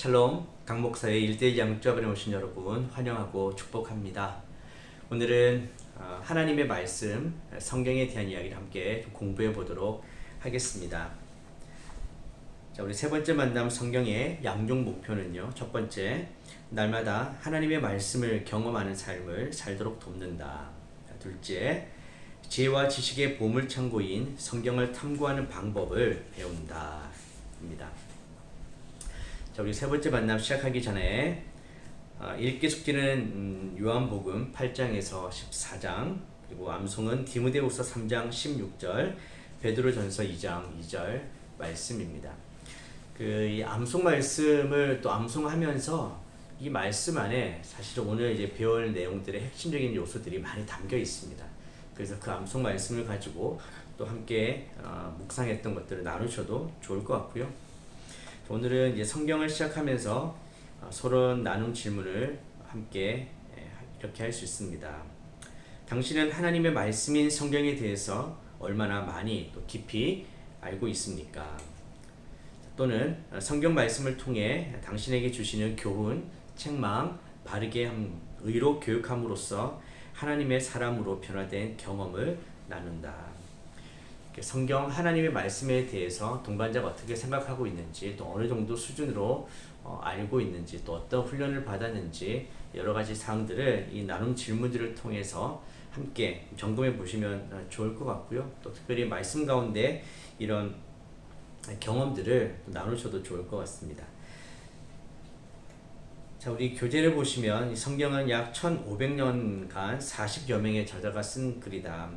샬롬 강목사의 일대일 양육자분에 오신 여러분 환영하고 축복합니다. 오늘은 어, 하나님의 말씀 성경에 대한 이야기를 함께 좀 공부해 보도록 하겠습니다. 자, 우리 세 번째 만남 성경의 양종 목표는요. 첫 번째, 날마다 하나님의 말씀을 경험하는 삶을 살도록 돕는다. 자, 둘째, 지혜와 지식의 보물 창고인 성경을 탐구하는 방법을 배운다. 입니다. 자, 우리 세 번째 만남 시작하기 전에 어, 읽기 숙지는 음, 요한복음 8장에서 14장 그리고 암송은 디모데후서 3장 16절 베드로전서 2장 2절 말씀입니다. 그 이 암송 말씀을 또 암송하면서 이 말씀 안에 사실 오늘 이제 배울 내용들의 핵심적인 요소들이 많이 담겨 있습니다. 그래서 그 암송 말씀을 가지고 또 함께 어, 묵상했던 것들을 나누셔도 좋을 것 같고요. 오늘은 이제 성경을 시작하면서 어, 서로 나눈 질문을 함께 예, 이렇게 할 수 있습니다. 당신은 하나님의 말씀인 성경에 대해서 얼마나 많이 또 깊이 알고 있습니까? 또는 성경 말씀을 통해 당신에게 주시는 교훈, 책망, 바르게 함, 의로 교육함으로써 하나님의 사람으로 변화된 경험을 나눈다. 성경 하나님의 말씀에 대해서 동반자가 어떻게 생각하고 있는지 또 어느 정도 수준으로 어, 알고 있는지 또 어떤 훈련을 받았는지 여러 가지 사항들을 이 나눔 질문들을 통해서 함께 점검해 보시면 어, 좋을 것 같고요. 또 특별히 말씀 가운데 이런 경험들을 나누셔도 좋을 것 같습니다. 자, 우리 교재를 보시면 성경은 약 1500년간 40여 명의 저자가 쓴 글이다.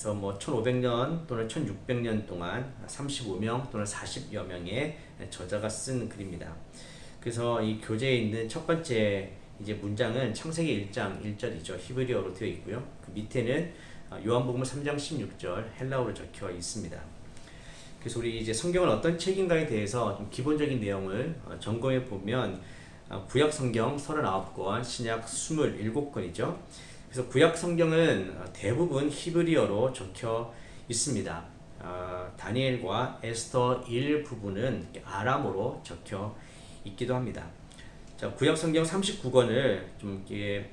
그래서 뭐 1500년 또는 1600년 동안 35명 또는 40여 명의 저자가 쓴 글입니다. 그래서 이 교재에 있는 첫 번째 이제 문장은 창세기 1장 1절이죠. 히브리어로 되어 있고요. 그 밑에는 요한복음 3장 16절 헬라어로 적혀 있습니다. 그래서 우리 이제 성경은 어떤 책인가에 대해서 좀 기본적인 내용을 어, 점검해 보면 어, 구약 성경 39권, 신약 27권이죠. 그래서 구약 성경은 대부분 히브리어로 적혀 있습니다. 어, 다니엘과 에스터 일부분은 아람어로 적혀 있기도 합니다. 자, 구약 성경 39권을 좀 이렇게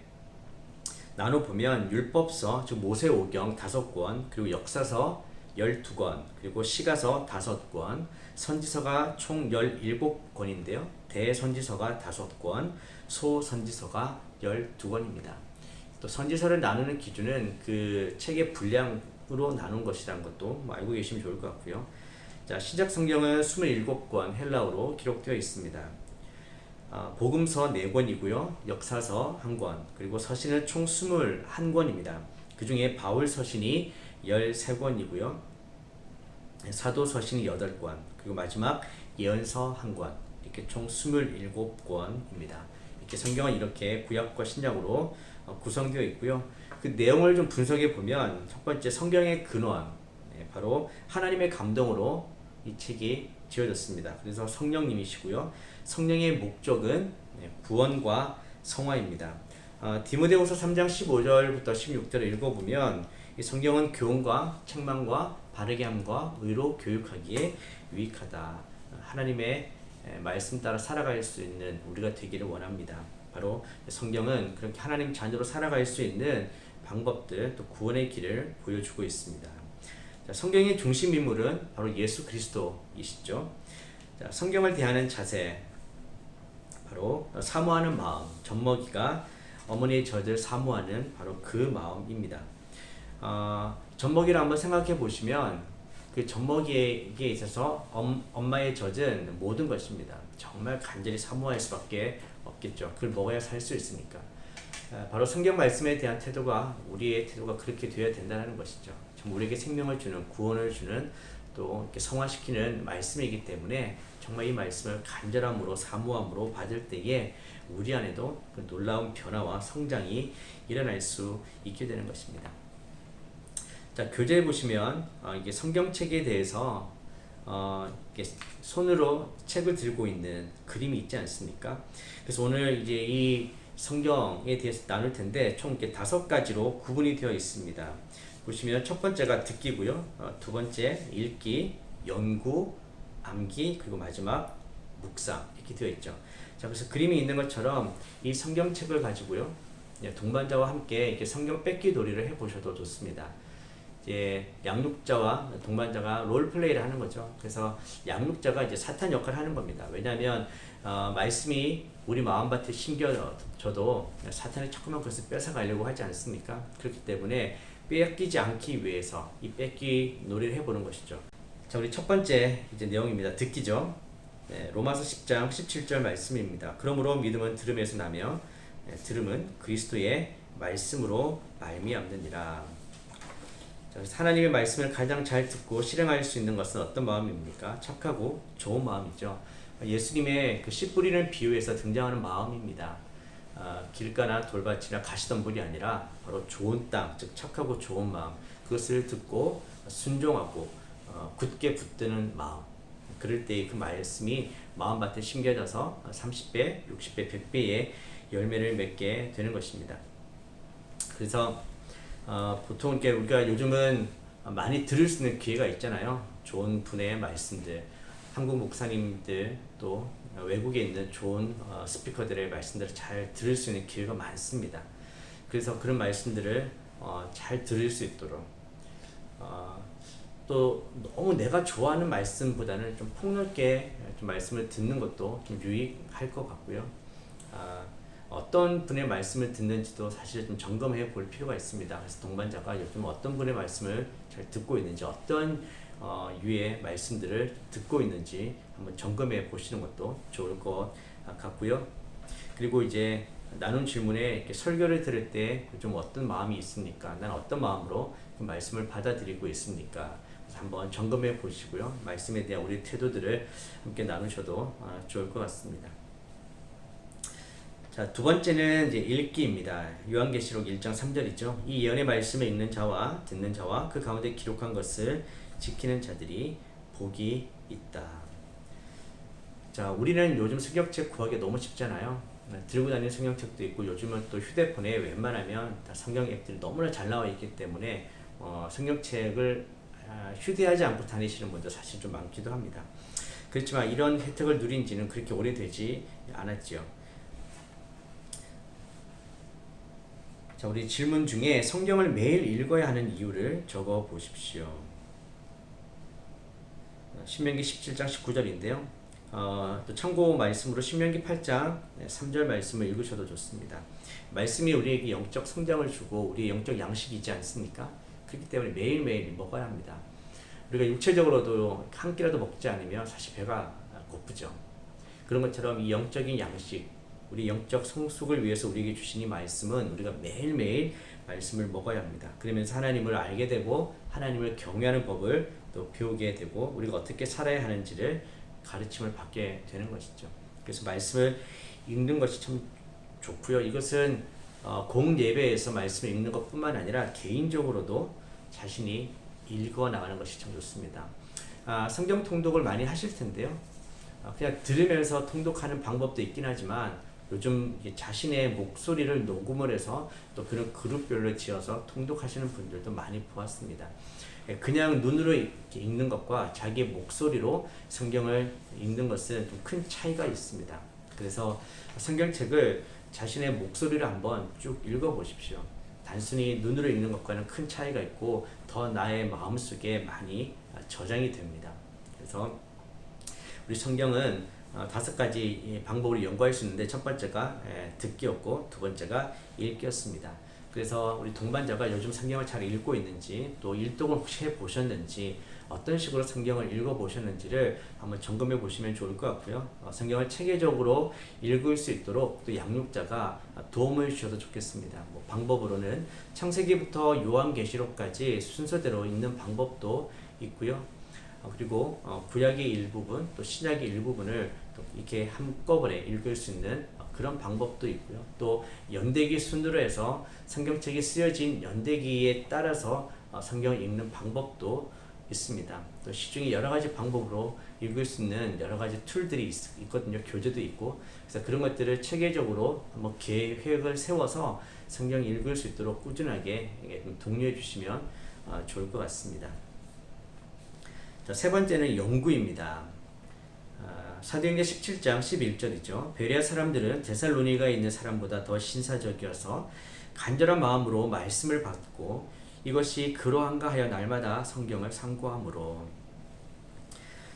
나눠 보면 율법서, 즉 모세오경 5권, 그리고 역사서 12권, 그리고 시가서 5권, 선지서가 총 17권인데요. 대선지서가 5권, 소선지서가 12권입니다. 또 선지서를 나누는 기준은 그 책의 분량으로 나눈 것이라는 것도 뭐 알고 계시면 좋을 것 같고요. 자, 시작 성경은 27권 헬라어로 기록되어 있습니다. 아, 복음서 4권이고요. 역사서 1권, 그리고 서신은 총 21권입니다. 그 중에 바울 서신이 13권이고요. 사도 서신이 8권, 그리고 마지막 예언서 1권, 이렇게 총 27권입니다. 이렇게 성경은 이렇게 구약과 신약으로 어, 구성되어 있고요. 그 내용을 좀 분석해 보면 첫 번째 성경의 근원 네, 바로 하나님의 감동으로 이 책이 지어졌습니다. 그래서 성령님이시고요. 성령의 목적은 네, 구원과 성화입니다. 어, 디모데후서 3장 15절부터 16절을 읽어보면 이 성경은 교훈과 책망과 바르게 함과 의로 교육하기에 유익하다. 하나님의 말씀 따라 살아갈 수 있는 우리가 되기를 원합니다. 바로 성경은 그렇게 하나님 자녀로 살아갈 수 있는 방법들 또 구원의 길을 보여주고 있습니다. 자, 성경의 중심 인물은 바로 예수 그리스도이시죠. 자, 성경을 대하는 자세 바로 사모하는 마음 젖먹이가 어머니의 젖을 사모하는 바로 그 마음입니다. 어, 젖먹이를 한번 생각해 보시면 그 젖먹이에게 있어서 엄, 엄마의 젖은 모든 것입니다. 정말 간절히 사모할 수밖에 없겠죠. 그걸 먹어야 살 수 있으니까. 아, 바로 성경 말씀에 대한 태도가 우리의 태도가 그렇게 되어야 된다는 것이죠. 정 우리에게 생명을 주는 구원을 주는 또 이렇게 성화시키는 말씀이기 때문에 정말 이 말씀을 간절함으로 사모함으로 받을 때에 우리 안에도 그 놀라운 변화와 성장이 일어날 수 있게 되는 것입니다. 자 교재에 보시면 어, 이게 성경책에 대해서 어, 손으로 책을 들고 있는 그림이 있지 않습니까? 그래서 오늘 이제 이 성경에 대해서 나눌 텐데 총 이렇게 다섯 가지로 구분이 되어 있습니다. 보시면 첫 번째가 듣기고요. 어, 두 번째 읽기, 연구, 암기, 그리고 마지막 묵상 이렇게 되어 있죠. 자, 그래서 그림이 있는 것처럼 이 성경책을 가지고요. 예, 동반자와 함께 이렇게 성경 뺏기 놀이를 해보셔도 좋습니다. 이제 양육자와 동반자가 롤플레이를 하는 거죠. 그래서 양육자가 이제 사탄 역할을 하는 겁니다. 왜냐하면 어, 말씀이 우리 마음밭에 심겨져도 사탄이 자꾸만 그것을 뺏어가려고 하지 않습니까? 그렇기 때문에 뺏기지 않기 위해서 이 뺏기 놀이를 해보는 것이죠. 자, 우리 첫 번째 이제 내용입니다. 듣기죠. 네, 로마서 10장 17절 말씀입니다. 그러므로 믿음은 들음에서 나며 네, 들음은 그리스도의 말씀으로 말미암느니라. 하나님의 말씀을 가장 잘 듣고 실행할 수 있는 것은 어떤 마음입니까? 착하고 좋은 마음이죠. 예수님의 그 씨 뿌리는 비유에서 등장하는 마음입니다. 아, 길가나 돌밭이나 가시덤불이 아니라 바로 좋은 땅, 즉 착하고 좋은 마음. 그것을 듣고 순종하고 어, 굳게 붙드는 마음. 그럴 때그 말씀이 마음밭에 심겨져서 30배, 60배, 100배의 열매를 맺게 되는 것입니다. 그래서 어, 보통 이렇게 우리가 요즘은 많이 들을 수 있는 기회가 있잖아요. 좋은 분의 말씀들, 한국 목사님들 또 외국에 있는 좋은 어, 스피커들의 말씀들을 잘 들을 수 있는 기회가 많습니다. 그래서 그런 말씀들을 어, 잘 들을 수 있도록 어, 또 너무 내가 좋아하는 말씀보다는 좀 폭넓게 좀 말씀을 듣는 것도 좀 유익할 것 같고요. 아, 어떤 분의 말씀을 듣는지도 사실 좀 점검해 볼 필요가 있습니다. 그래서 동반자가 요즘 어떤 분의 말씀을 잘 듣고 있는지, 어떤 어, 유의 말씀들을 듣고 있는지 한번 점검해 보시는 것도 좋을 것 같고요. 그리고 이제 나눈 질문에 이렇게 설교를 들을 때 좀 어떤 마음이 있습니까? 난 어떤 마음으로 그 말씀을 받아들이고 있습니까? 한번 점검해 보시고요. 말씀에 대한 우리 태도들을 함께 나누셔도 아, 좋을 것 같습니다. 자, 두 번째는 이제 읽기입니다. 요한계시록 1장 3절이죠. 이 예언의 말씀에 읽는 자와 듣는 자와 그 가운데 기록한 것을 지키는 자들이 복이 있다. 자, 우리는 요즘 성경책 구하기 너무 쉽잖아요. 들고 다니는 성경책도 있고 요즘은 또 휴대폰에 웬만하면 다 성경 앱들이 너무나 잘 나와 있기 때문에 어, 성경책을 아, 휴대하지 않고 다니시는 분들 사실 좀 많기도 합니다. 그렇지만 이런 혜택을 누린 지는 그렇게 오래되지 않았죠. 자, 우리 질문 중에 성경을 매일 읽어야 하는 이유를 적어 보십시오. 신명기 17장 19절인데요. 어, 또 참고 말씀으로 신명기 8장 3절 말씀을 읽으셔도 좋습니다. 말씀이 우리에게 영적 성장을 주고 우리의 영적 양식이지 않습니까? 그렇기 때문에 매일매일 먹어야 합니다. 우리가 육체적으로도 한 끼라도 먹지 않으면 사실 배가 고프죠. 그런 것처럼 이 영적인 양식, 우리 영적 성숙을 위해서 우리에게 주신 이 말씀은 우리가 매일매일 말씀을 먹어야 합니다. 그러면서 하나님을 알게 되고 하나님을 경외하는 법을 또 배우게 되고 우리가 어떻게 살아야 하는지를 가르침을 받게 되는 것이죠. 그래서 말씀을 읽는 것이 참 좋고요. 이것은 어, 공예배에서 말씀을 읽는 것뿐만 아니라 개인적으로도 자신이 읽어 나가는 것이 참 좋습니다. 아, 성경 통독을 많이 하실 텐데요. 아, 그냥 들으면서 통독하는 방법도 있긴 하지만 요즘 자신의 목소리를 녹음을 해서 또 그런 그룹별로 지어서 통독하시는 분들도 많이 보았습니다. 예, 그냥 눈으로 읽는 것과 자기 목소리로 성경을 읽는 것은 좀 큰 차이가 있습니다. 그래서 성경책을 자신의 목소리를 한번 쭉 읽어보십시오. 단순히 눈으로 읽는 것과는 큰 차이가 있고 더 나의 마음속에 많이 저장이 됩니다. 그래서 우리 성경은 어, 다섯 가지 방법으로 연구할 수 있는데 첫 번째가 듣기였고 두 번째가 읽기였습니다. 그래서 우리 동반자가 요즘 성경을 잘 읽고 있는지 또 일독을 혹시 해 보셨는지 어떤 식으로 성경을 읽어 보셨는지를 한번 점검해 보시면 좋을 것 같고요. 어, 성경을 체계적으로 읽을 수 있도록 또 양육자가 도움을 주셔도 좋겠습니다. 뭐 방법으로는 창세기부터 요한계시록까지 순서대로 읽는 방법도 있고요. 어, 그리고 어, 구약의 일부분 또 신약의 일부분을 또 이렇게 한꺼번에 읽을 수 있는 그런 방법도 있고요. 또 연대기 순으로 해서 성경책이 쓰여진 연대기에 따라서 성경을 읽는 방법도 있습니다. 또 시중에 여러 가지 방법으로 읽을 수 있는 여러 가지 툴들이 있, 거든요 교재도 있고. 그래서 그런 것들을 체계적으로 한번 계획을 세워서 성경 읽을 수 있도록 꾸준하게 독려해 주시면 어, 좋을 것 같습니다. 자, 세 번째는 연구입니다. 아, 사도행전 17장 11절이죠. 베레아 사람들은 데살로니가에 있는 사람보다 더 신사적이어서 간절한 마음으로 말씀을 받고 이것이 그러한가 하여 날마다 성경을 상고함으로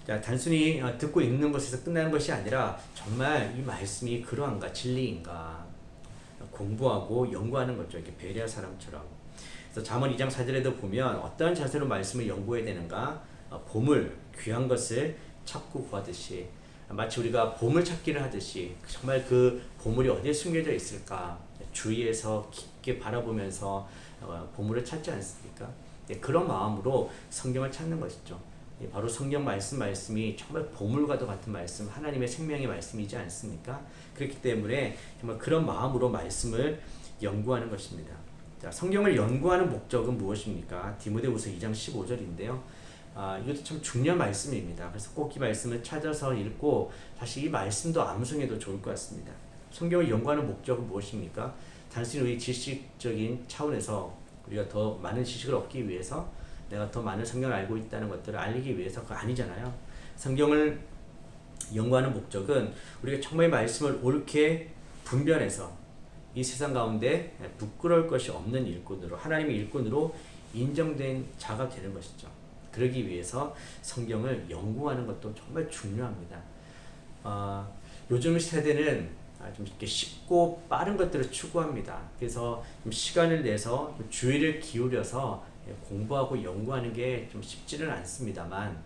자, 단순히 어, 듣고 읽는 것에서 끝나는 것이 아니라 정말 이 말씀이 그러한가 진리인가 공부하고 연구하는 거죠. 이렇게 베레아 사람처럼. 그래서 잠언 2장 4절에도 보면 어떠한 자세로 말씀을 연구해야 되는가? 어, 보물, 귀한 것을 찾고 구하듯이 마치 우리가 보물 찾기를 하듯이 정말 그 보물이 어디에 숨겨져 있을까 주위에서 깊게 바라보면서 어, 보물을 찾지 않습니까? 네, 그런 마음으로 성경을 찾는 것이죠. 예, 바로 성경 말씀 말씀이 정말 보물과도 같은 말씀, 하나님의 생명의 말씀이지 않습니까? 그렇기 때문에 정말 그런 마음으로 말씀을 연구하는 것입니다. 자, 성경을 연구하는 목적은 무엇입니까? 디모데후서 2장 15절인데요. 아, 이것도 참 중요한 말씀입니다. 그래서 꼭 이 말씀을 찾아서 읽고 다시 이 말씀도 암송해도 좋을 것 같습니다. 성경을 연구하는 목적은 무엇입니까? 단순히 우리 지식적인 차원에서 우리가 더 많은 지식을 얻기 위해서 내가 더 많은 성경을 알고 있다는 것들을 알리기 위해서 그거 아니잖아요. 성경을 연구하는 목적은 우리가 정말 말씀을 옳게 분별해서 이 세상 가운데 부끄러울 것이 없는 일꾼으로 하나님의 일꾼으로 인정된 자가 되는 것이죠. 그러기 위해서 성경을 연구하는 것도 정말 중요합니다. 어, 요즘 세대는 아, 좀 이렇게 쉽고 빠른 것들을 추구합니다. 그래서 좀 시간을 내서 좀 주의를 기울여서 공부하고 연구하는 게 좀 쉽지는 않습니다만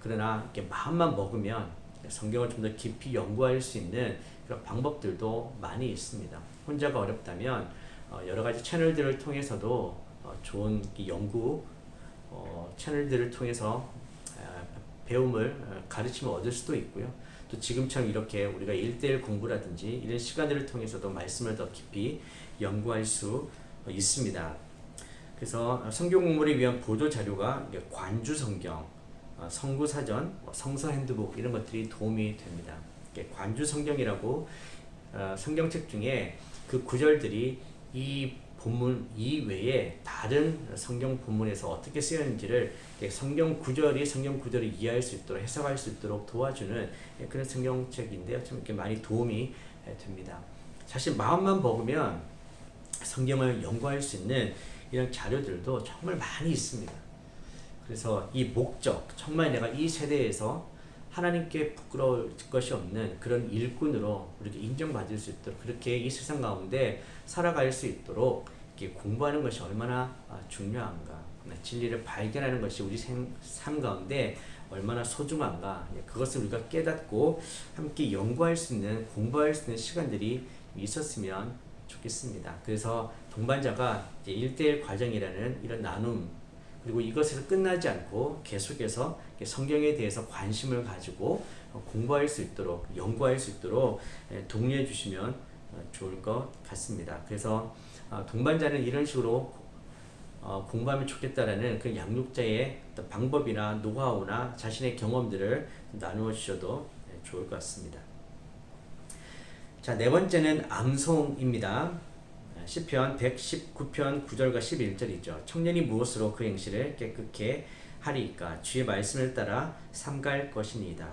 그러나 이렇게 마음만 먹으면 성경을 좀 더 깊이 연구할 수 있는 그런 방법들도 많이 있습니다. 혼자가 어렵다면 어, 여러 가지 채널들을 통해서도 어, 좋은 연구 어, 채널들을 통해서 배움을 가르침을 얻을 수도 있고요. 또 지금처럼 이렇게 우리가 일대일 공부라든지 이런 시간들을 통해서도 말씀을 더 깊이 연구할 수 있습니다. 그래서 성경 공부를 위한 보조 자료가 관주 성경, 성구 사전, 뭐 성서 핸드북 이런 것들이 도움이 됩니다. 관주 성경이라고 성경책 중에 그 구절들이 이 본문 이외에 다른 성경 본문에서 어떻게 쓰였는지를 성경 구절이 성경 구절을 이해할 수 있도록 해석할 수 있도록 도와주는 그런 성경책인데요. 참 이렇게 많이 도움이 됩니다. 사실 마음만 먹으면 성경을 연구할 수 있는 이런 자료들도 정말 많이 있습니다. 그래서 이 목적, 정말 내가 이 세대에서 하나님께 부끄러울 것이 없는 그런 일꾼으로 우리가 인정받을 수 있도록 그렇게 이 세상 가운데 살아갈 수 있도록 공부하는 것이 얼마나 아, 중요한가 네, 진리를 발견하는 것이 우리 삶 가운데 얼마나 소중한가 네, 그것을 우리가 깨닫고 함께 연구할 수 있는 공부할 수 있는 시간들이 있었으면 좋겠습니다. 그래서 동반자가 이제 1대1 과정이라는 이런 나눔 그리고 이것에서 끝나지 않고 계속해서 성경에 대해서 관심을 가지고 어, 공부할 수 있도록 연구할 수 있도록 예, 독려해 주시면 어, 좋을 것 같습니다. 그래서 어, 동반자는 이런 식으로 공부하면 좋겠다라는 그 양육자의 방법이나 노하우나 자신의 경험들을 나누어 주셔도 예, 좋을 것 같습니다. 자, 네 번째는 암송입니다. 시편 119편 9절과 11절이죠. 청년이 무엇으로 그 행실을 깨끗게 하리까 주의 말씀을 따라 삼갈 것이니이다.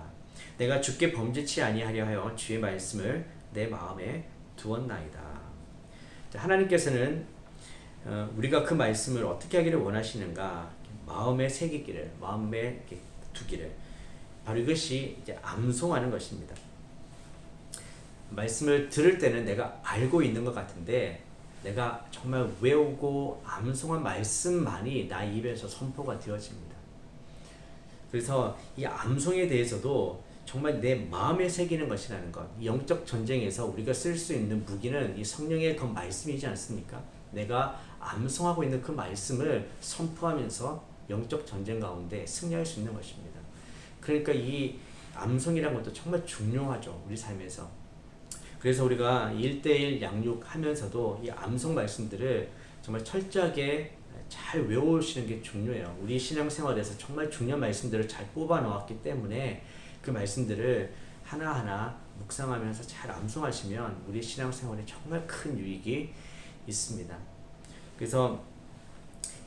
내가 주께 범죄치 아니하려 하여 주의 말씀을 내 마음에 두었나이다. 하나님께서는 어, 우리가 그 말씀을 어떻게 하기를 원하시는가 마음에 새기기를 마음에 두기를 바로 이것이 이제 암송하는 것입니다. 말씀을 들을 때는 내가 알고 있는 것 같은데 내가 정말 외우고 암송한 말씀만이 나 입에서 선포가 되어집니다. 그래서 이 암송에 대해서도 정말 내 마음에 새기는 것이라는 것. 영적 전쟁에서 우리가 쓸 수 있는 무기는 이 성령의 그 말씀이지 않습니까? 내가 암송하고 있는 그 말씀을 선포하면서 영적 전쟁 가운데 승리할 수 있는 것입니다. 그러니까 이 암송이라는 것도 정말 중요하죠. 우리 삶에서. 그래서 우리가 1대1 양육하면서도 이 암송 말씀들을 정말 철저하게 잘 외우시는 게 중요해요. 우리 신앙생활에서 정말 중요한 말씀들을 잘 뽑아 놓았기 때문에 그 말씀들을 하나하나 묵상하면서 잘 암송하시면 우리 신앙생활에 정말 큰 유익이 있습니다. 그래서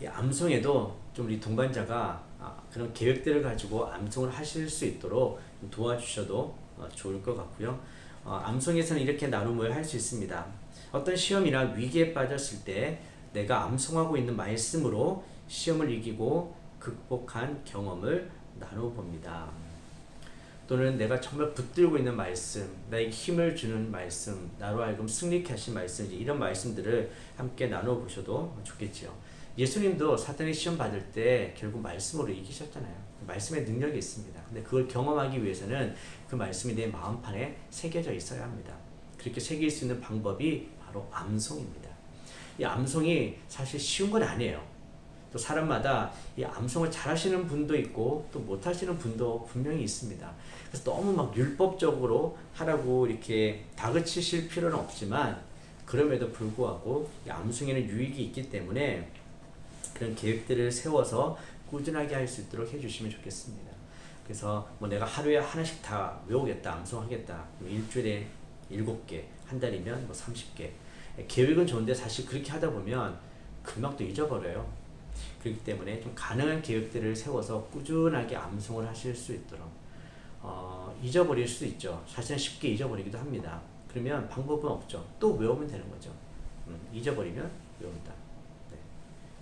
이 암송에도 좀 우리 동반자가 아, 그런 계획들을 가지고 암송을 하실 수 있도록 좀 도와주셔도 어, 좋을 것 같고요. 어, 암송에서는 이렇게 나눔을 할 수 있습니다. 어떤 시험이나 위기에 빠졌을 때 내가 암송하고 있는 말씀으로 시험을 이기고 극복한 경험을 나눠봅니다. 또는 내가 정말 붙들고 있는 말씀, 나에게 힘을 주는 말씀, 나로 하여금 승리케 하신 말씀, 이런 말씀들을 함께 나눠보셔도 좋겠지요. 예수님도 사탄의 시험 받을 때 결국 말씀으로 이기셨잖아요. 말씀의 능력이 있습니다. 근데 그걸 경험하기 위해서는 그 말씀이 내 마음판에 새겨져 있어야 합니다. 그렇게 새길 수 있는 방법이 바로 암송입니다. 이 암송이 사실 쉬운 건 아니에요. 또 사람마다 이 암송을 잘하시는 분도 있고 또 못하시는 분도 분명히 있습니다. 그래서 너무 막 율법적으로 하라고 이렇게 다그치실 필요는 없지만 그럼에도 불구하고 이 암송에는 유익이 있기 때문에 그런 계획들을 세워서 꾸준하게 할 수 있도록 해주시면 좋겠습니다. 그래서 뭐 내가 하루에 하나씩 다 외우겠다, 암송하겠다. 일주일에 일곱 개, 한 달이면 뭐 30개. 계획은 좋은데 사실 그렇게 하다 보면 금방 또 잊어버려요. 그렇기 때문에 좀 가능한 계획들을 세워서 꾸준하게 암송을 하실 수 있도록 어, 잊어버릴 수 있죠. 사실은 쉽게 잊어버리기도 합니다. 그러면 방법은 없죠. 또 외우면 되는 거죠. 음, 잊어버리면 외운다. 네.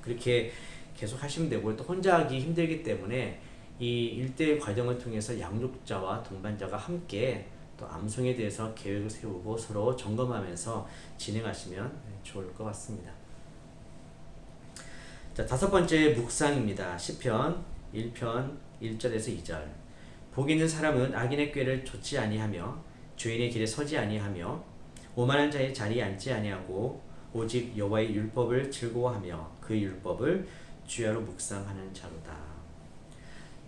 그렇게 계속 하시면 되고 또 혼자 하기 힘들기 때문에 이 1대1 과정을 통해서 양육자와 동반자가 함께 또 암송에 대해서 계획을 세우고 서로 점검하면서 진행하시면 좋을 것 같습니다. 자, 다섯 번째 묵상입니다. 시편 1편 1절에서 2절. 복 있는 사람은 악인의 꾀를 좇지 아니하며 죄인의 길에 서지 아니하며 오만한 자의 자리에 앉지 아니하고 오직 여호와의 율법을 즐거워하며 그 율법을 주야로 묵상하는 자로다.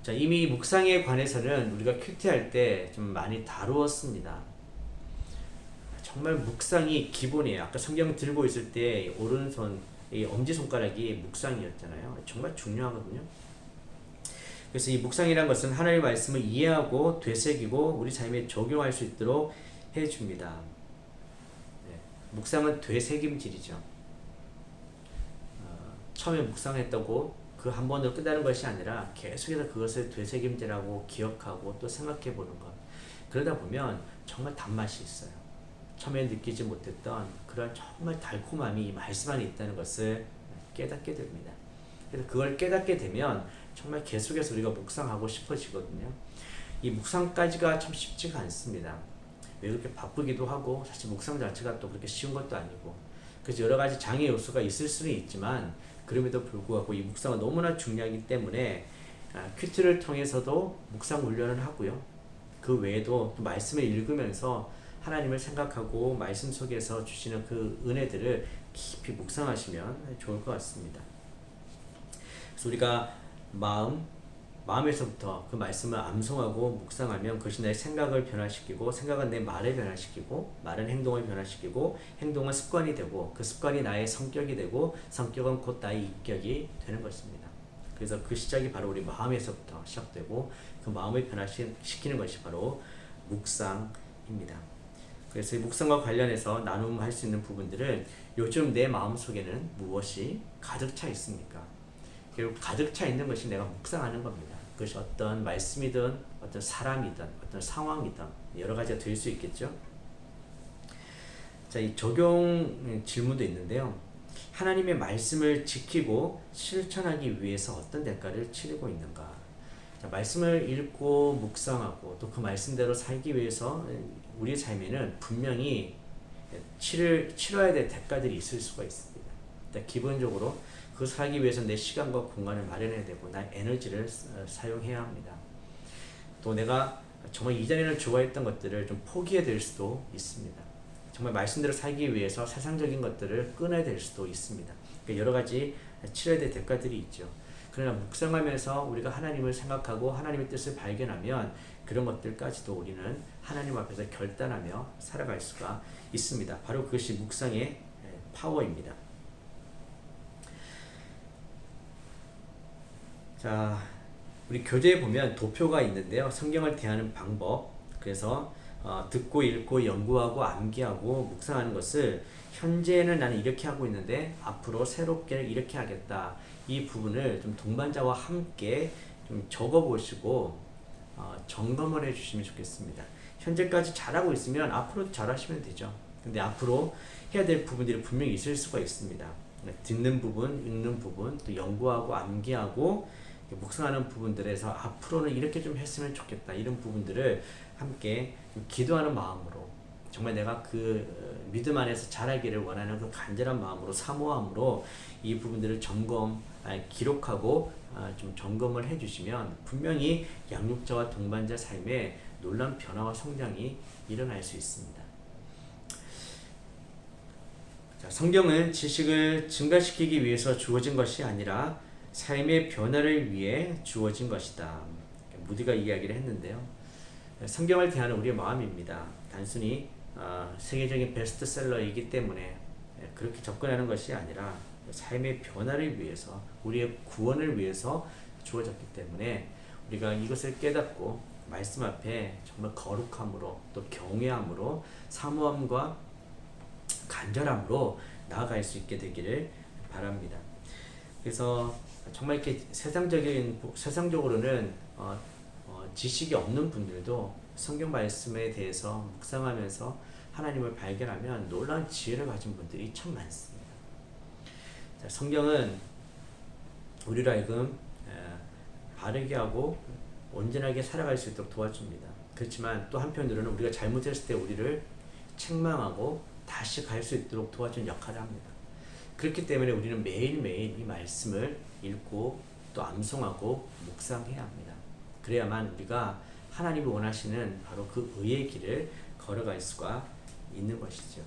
자, 이미 묵상에 관해서는 우리가 큐티할 때 좀 많이 다루었습니다. 정말 묵상이 기본이에요. 아까 성경 들고 있을 때 오른손 이 엄지 손가락이 묵상이었잖아요. 정말 중요하거든요. 그래서 이 묵상이란 것은 하나님의 말씀을 이해하고 되새기고 우리 삶에 적용할 수 있도록 해줍니다. 네. 묵상은 되새김질이죠. 어, 처음에 묵상했다고 그 한 번으로 끝나는 것이 아니라 계속해서 그것을 되새김질하고 기억하고 또 생각해 보는 것. 그러다 보면 정말 단맛이 있어요. 처음에 느끼지 못했던 그런 정말 달콤함이 이 말씀 안에 있다는 것을 깨닫게 됩니다. 그래서 그걸 깨닫게 되면 정말 계속해서 우리가 묵상하고 싶어지거든요. 이 묵상까지가 참 쉽지가 않습니다. 왜 그렇게 바쁘기도 하고 사실 묵상 자체가 또 그렇게 쉬운 것도 아니고 그래서 여러 가지 장애 요소가 있을 수는 있지만 그럼에도 불구하고 이 묵상은 너무나 중요하기 때문에 아, 큐티를 통해서도 묵상 훈련을 하고요. 그 외에도 또 말씀을 읽으면서 하나님을 생각하고 말씀 속에서 주시는 그 은혜들을 깊이 묵상하시면 좋을 것 같습니다. 그래서 우리가 마음, 마음에서부터 그 말씀을 암송하고 묵상하면 그것이 내 생각을 변화시키고 생각은 내 말을 변화시키고 말은 행동을 변화시키고 행동은 습관이 되고 그 습관이 나의 성격이 되고 성격은 곧 나의 인격이 되는 것입니다. 그래서 그 시작이 바로 우리 마음에서부터 시작되고 그 마음을 변화시키는 것이 바로 묵상입니다. 그래서 묵상과 관련해서 나눔할 수 있는 부분들은 요즘 내 마음속에는 무엇이 가득 차 있습니까? 결국 가득 차 있는 것이 내가 묵상하는 겁니다. 그것이 어떤 말씀이든 어떤 사람이든 어떤 상황이든 여러 가지가 될 수 있겠죠. 자, 이 적용 질문도 있는데요. 하나님의 말씀을 지키고 실천하기 위해서 어떤 대가를 치르고 있는가? 자, 말씀을 읽고 묵상하고 또 그 말씀대로 살기 위해서 우리의 삶에는 분명히 치를, 치러야 될 대가들이 있을 수가 있습니다. 기본적으로 그 살기 위해서 내 시간과 공간을 마련해야 되고 나 에너지를 사용해야 합니다. 또 내가 정말 이전에는 좋아했던 것들을 좀 포기해야 될 수도 있습니다. 정말 말씀대로 살기 위해서 세상적인 것들을 끊어야 될 수도 있습니다. 그러니까 여러 가지 치러야 될 대가들이 있죠. 그러나 묵상하면서 우리가 하나님을 생각하고 하나님의 뜻을 발견하면 그런 것들까지도 우리는 하나님 앞에서 결단하며 살아갈 수가 있습니다. 바로 그것이 묵상의 파워입니다. 자, 우리 교재에 보면 도표가 있는데요. 성경을 대하는 방법. 그래서 어, 듣고 읽고 연구하고 암기하고 묵상하는 것을 현재는 나는 이렇게 하고 있는데 앞으로 새롭게 이렇게 하겠다. 이 부분을 좀 동반자와 함께 좀 적어 보시고 어, 점검을 해 주시면 좋겠습니다. 현재까지 잘하고 있으면 앞으로도 잘하시면 되죠. 근데 앞으로 해야 될 부분들이 분명히 있을 수가 있습니다. 듣는 부분, 읽는 부분, 또 연구하고 암기하고 묵상하는 부분들에서 앞으로는 이렇게 좀 했으면 좋겠다. 이런 부분들을 함께 좀 기도하는 마음으로 정말 내가 그 어, 믿음 안에서 잘하기를 원하는 그 간절한 마음으로 사모함으로 이 부분들을 점검, 기록하고 아, 좀 점검을 해주시면 분명히 양육자와 동반자 삶에 놀란 변화와 성장이 일어날 수 있습니다. 자, 성경은 지식을 증가시키기 위해서 주어진 것이 아니라 삶의 변화를 위해 주어진 것이다. 무디가 이야기를 했는데요. 성경을 대하는 우리의 마음입니다. 단순히 어, 세계적인 베스트셀러이기 때문에 그렇게 접근하는 것이 아니라 삶의 변화를 위해서 우리의 구원을 위해서 주어졌기 때문에 우리가 이것을 깨닫고 말씀 앞에 정말 거룩함으로 또 경외함으로 사모함과 간절함으로 나아갈 수 있게 되기를 바랍니다. 그래서 정말 이렇게 세상적인 세상적으로는 어, 어, 지식이 없는 분들도 성경 말씀에 대해서 묵상하면서 하나님을 발견하면 놀라운 지혜를 가진 분들이 참 많습니다. 자, 성경은 우리를 하여금 에, 바르게 하고 온전하게 살아갈 수 있도록 도와줍니다. 그렇지만 또 한편으로는 우리가 잘못했을 때 우리를 책망하고 다시 갈 수 있도록 도와주는 역할을 합니다. 그렇기 때문에 우리는 매일매일 이 말씀을 읽고 또 암송하고 묵상해야 합니다. 그래야만 우리가 하나님이 원하시는 바로 그 의의 길을 걸어갈 수가 있는 것이죠.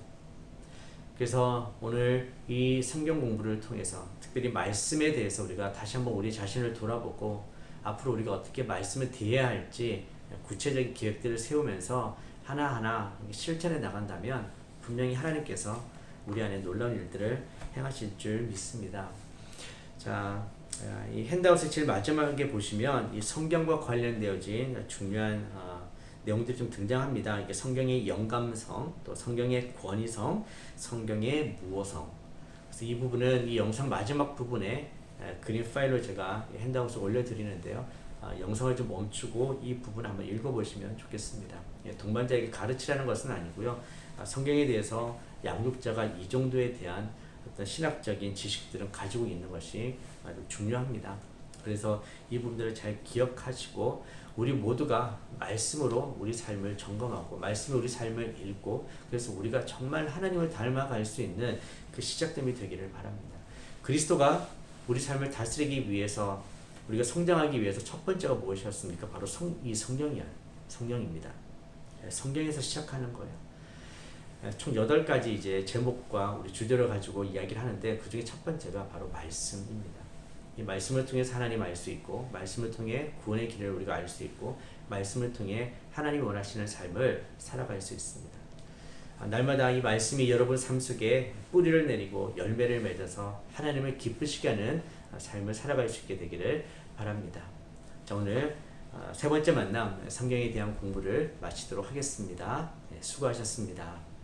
그래서 오늘 이 성경 공부를 통해서 특별히 말씀에 대해서 우리가 다시 한번 우리 자신을 돌아보고 앞으로 우리가 어떻게 말씀을 대해야 할지 구체적인 계획들을 세우면서 하나하나 실천해 나간다면 분명히 하나님께서 우리 안에 놀라운 일들을 행하실 줄 믿습니다. 자, 이 핸드아웃의 제일 마지막에 보시면 이 성경과 관련되어진 중요한 어, 내용들이 좀 등장합니다. 이게 성경의 영감성, 또 성경의 권위성, 성경의 무어성. 그래서 이 부분은 이 영상 마지막 부분에 그림 파일로 제가 핸드아웃을 올려드리는데요. 아, 영상을 좀 멈추고 이 부분 한번 읽어보시면 좋겠습니다. 예, 동반자에게 가르치라는 것은 아니고요. 아, 성경에 대해서 양육자가 이 정도에 대한 어떤 신학적인 지식들은 가지고 있는 것이 아주 중요합니다. 그래서 이 부분들을 잘 기억하시고 우리 모두가 말씀으로 우리 삶을 점검하고 말씀으로 우리 삶을 읽고 그래서 우리가 정말 하나님을 닮아갈 수 있는 그 시작점이 되기를 바랍니다. 그리스도가 우리 삶을 다스리기 위해서 우리가 성장하기 위해서 첫 번째가 무엇이었습니까? 바로 성, 이 성령이야. 성령입니다. 예, 성경에서 시작하는 거예요. 예, 총 8가지 이제 제목과 우리 주제를 가지고 이야기를 하는데 그 중에 첫 번째가 바로 말씀입니다. 이 말씀을 통해 하나님 알 수 있고 말씀을 통해 구원의 길을 우리가 알 수 있고 말씀을 통해 하나님 원하시는 삶을 살아갈 수 있습니다. 아, 날마다 이 말씀이 여러분 삶 속에 뿌리를 내리고 열매를 맺어서 하나님을 기쁘시게 하는 삶을 살아갈 수 있게 되기를 바랍니다. 자, 오늘 아, 세 번째 만남 성경에 대한 공부를 마치도록 하겠습니다. 네, 수고하셨습니다.